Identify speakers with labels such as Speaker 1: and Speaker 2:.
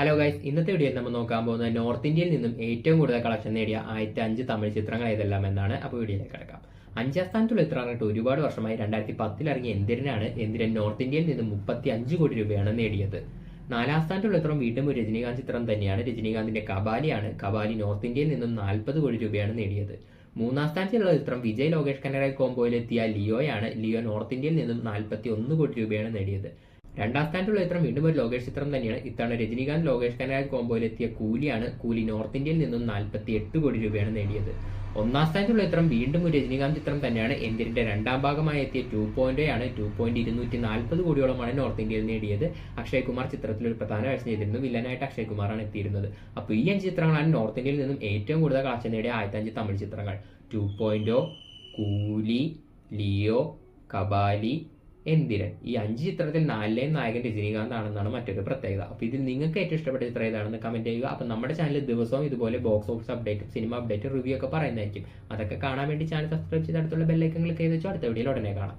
Speaker 1: Hello guys ഇന്നത്തെ വീഡിയോയിൽ നമ്മൾ നോക്കാൻ പോകുന്നത് നോർത്ത് ഇന്ത്യയിൽ നിന്നും ഏറ്റവും കൂടുതൽ കളക്ഷൻ നേടിയ ആദ്യത്തെ അഞ്ച് തമിഴ് ചിത്രങ്ങൾ ഏതെല്ലാം എന്നാണ്. അപ്പോൾ വീഡിയോയിലേക്ക് കിടക്കാം. അഞ്ചാം സ്ഥാനത്തുള്ള ചിത്രം ഒരുപാട് വർഷമായി രണ്ടായിരത്തി പത്തിൽ ഇറങ്ങിയ എന്തിരനാണ് എന്തിരൻ നോർത്ത് ഇന്ത്യയിൽ നിന്നും മുപ്പത്തി അഞ്ച് കോടി രൂപയാണ് നേടിയത്. നാലാം സ്ഥാനത്തുള്ള ചിത്രം വീണ്ടും ഒരു രജനീകാന്ത് ചിത്രം തന്നെയാണ്. രജനീകാന്തിന്റെ കബാലിയാണ് കബാലി നോർത്ത് ഇന്ത്യയിൽ നിന്നും നാൽപ്പത് കോടി രൂപയാണ് നേടിയത്. മൂന്നാം സ്ഥാനത്തുള്ള ചിത്രം വിജയ് ലോകേഷ് കനറായി കോംബോയിലെത്തിയ ലിയോയാണ് ലിയോ നോർത്ത് ഇന്ത്യയിൽ നിന്നും നാൽപ്പത്തി ഒന്ന് കോടി രൂപയാണ് നേടിയത്. രണ്ടാം സ്ഥാനത്തുള്ള ചിത്രം വീണ്ടും ഒരു ലോകേഷ് ചിത്രം തന്നെയാണ്. ഇത്തവണ രജനീകാന്ത് ലോകേഷ് കനരാജ് കോമ്പോയിലെത്തിയ കൂലിയാണ് കൂലി നോർത്ത് ഇന്ത്യയിൽ നിന്നും നാൽപ്പത്തി എട്ട് കോടി രൂപയാണ് നേടിയത്. ഒന്നാം സ്ഥാനത്തുള്ള ചിത്രം വീണ്ടും ഒരു രജനീകാന്ത് ചിത്രം തന്നെയാണ്. എന്തിന്റെ രണ്ടാം ഭാഗമായി എത്തിയ ടു പോയിന്റ് ആണ്. ടു പോയിന്റ് ഇരുന്നൂറ്റി നാൽപ്പത് കോടിയോളമാണ് നോർത്ത് ഇന്ത്യയിൽ നേടിയത്. അക്ഷയ് കുമാർ ചിത്രത്തിൽ ഒരു പ്രധാന വേഷം ചെയ്തിരുന്നു. വില്ലനായിട്ട് അക്ഷയ് കുമാറാണ് എത്തിയിരുന്നത്. അപ്പോൾ ഈ അഞ്ച് ചിത്രങ്ങളാണ് നോർത്ത് ഇന്ത്യയിൽ നിന്നും ഏറ്റവും കൂടുതൽ കളക്ഷൻ നേടിയ ആയിരത്തഞ്ച് തമിഴ് ചിത്രങ്ങൾ. ടു പോയിന്റോ കൂലി ലിയോ കബാലി എന്തിരൻ ഈ അഞ്ച് ചിത്രത്തിൽ നാലിലെയും നായകൻ രജനീകാന്ത് ആണെന്നാണ് മറ്റൊരു പ്രത്യേകത. അപ്പോൾ ഇതിൽ നിങ്ങൾക്ക് ഏറ്റവും ഇഷ്ടപ്പെട്ട ചിത്രം ഏതാണെന്ന് കമന്റ് ചെയ്യുക. അപ്പോൾ നമ്മുടെ ചാനൽ ദിവസവും ഇതുപോലെ ബോക്സ് ഓഫീസ് അപ്ഡേറ്റും സിനിമ അപ്ഡേറ്റും റിവ്യൂ ഒക്കെ പറയുന്നതായിരിക്കും. അതൊക്കെ കാണാൻ വേണ്ടി ചാനൽ സബ്സ്ക്രൈബ് ചെയ്ത് അടുത്തുള്ള ബെല്ലൈക്കൻ ക്ലിക്ക് ചെയ്ത് വെച്ചോ. അടുത്ത വീഡിയോയിൽ ഉടനെ കാണാം.